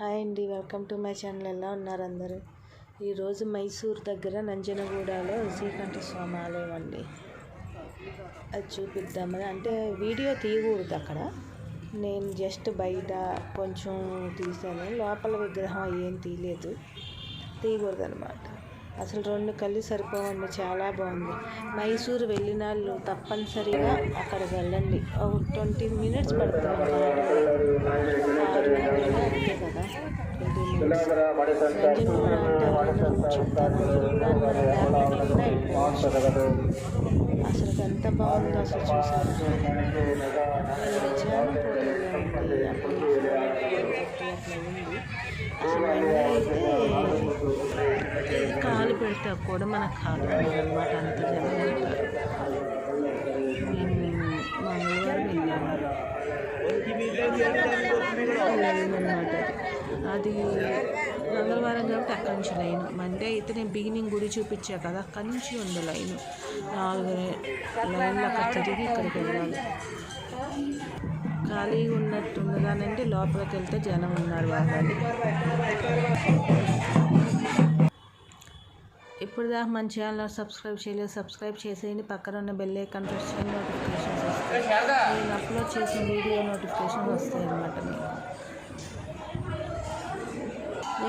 Hi అండి welcome to my channel. ఎలా ఉన్నారు అందరూ? ఈరోజు మైసూర్ దగ్గర నంజనగూడలో శ్రీకంఠ స్వామి ఆలయం అండి. అది చూపిద్దామని అంటే వీడియో తీయకూడదు అక్కడ. నేను జస్ట్ బయట కొంచెం తీసాను లోపల విగ్రహం ఏం తీయలేదు. తీయకూడదు అనమాట అసలు రెండు కళ్ళు సరిపోవండి. చాలా బాగుంది. మైసూర్ వెళ్ళిన వాళ్ళు తప్పనిసరిగా అక్కడ వెళ్ళండి. ఒక ట్వంటీ మినిట్స్ పడుతుంది అంతే కదా ట్వంటీ మినిట్స్ నంజనగూడ అంటే చెప్తాను అసలు ఎంత బాగుందో అసలు చూసాను అసలు అయితే కాలు పెడితే కూడా మన కాలు అనమాట అంత జనం ఉంటారు మంగళవారం వెళ్ళాము అది మంగళవారం కాబట్టి అక్కడి నుంచి లైన్. మండే అయితే నేను బిగినింగ్ గుడి చూపించా కదా అక్కడి నుంచి ఉంది లైన్. నాలుగు లైన్లు అక్కడ తిరిగి ఇక్కడికి వెళ్ళాలి. ఖాళీగా ఉన్నట్టు ఉన్నదానంటే లోపలికి వెళ్తే జనం ఉన్నారు వాళ్ళని ఇప్పుడు దాకా మన ఛానల్ సబ్స్క్రైబ్ చేయలేదు సబ్స్క్రైబ్ చేసేయండి. పక్కన ఉన్న బెల్ ఐకాన్ ప్రెస్ చేయండి నోటిఫికేషన్స్ వస్తాయి. నేను అప్లోడ్ చేసిన వీడియో నోటిఫికేషన్ వస్తాయి అన్నమాట మీకు.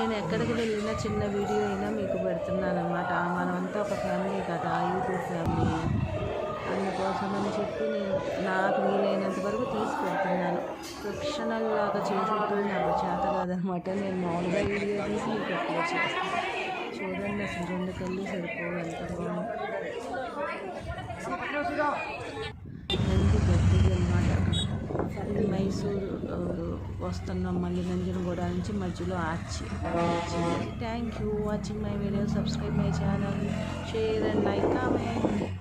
నేను ఎక్కడికి వెళ్ళినా చిన్న వీడియో అయినా మీకు పెడుతున్నాను అనమాట మనమంతా ఒక ఫ్యామిలీ కదా యూట్యూబ్ ఫ్యామిలీ. అందుకోసం అని చెప్పి నేను నాకు వీలైనంత వరకు తీసి పెడుతున్నాను. ప్రొఫెషనల్ లాగా చేసేటప్పుడు నాకు చేత కాదనమాట నేను మామూలుగా వీడియో తీసి మీకు అప్లోడ్ చేస్తాను. చూడండి అసలు రెండు కళ్ళు సరిపోవు ఎంత బాగుంది నంది పెద్దది అనమాట ఇది మైసూరు వస్తున్నాం మళ్ళీ నంజనగూడ నుంచి మధ్యలో arch thank you watching my video subscribe my channel share and like comment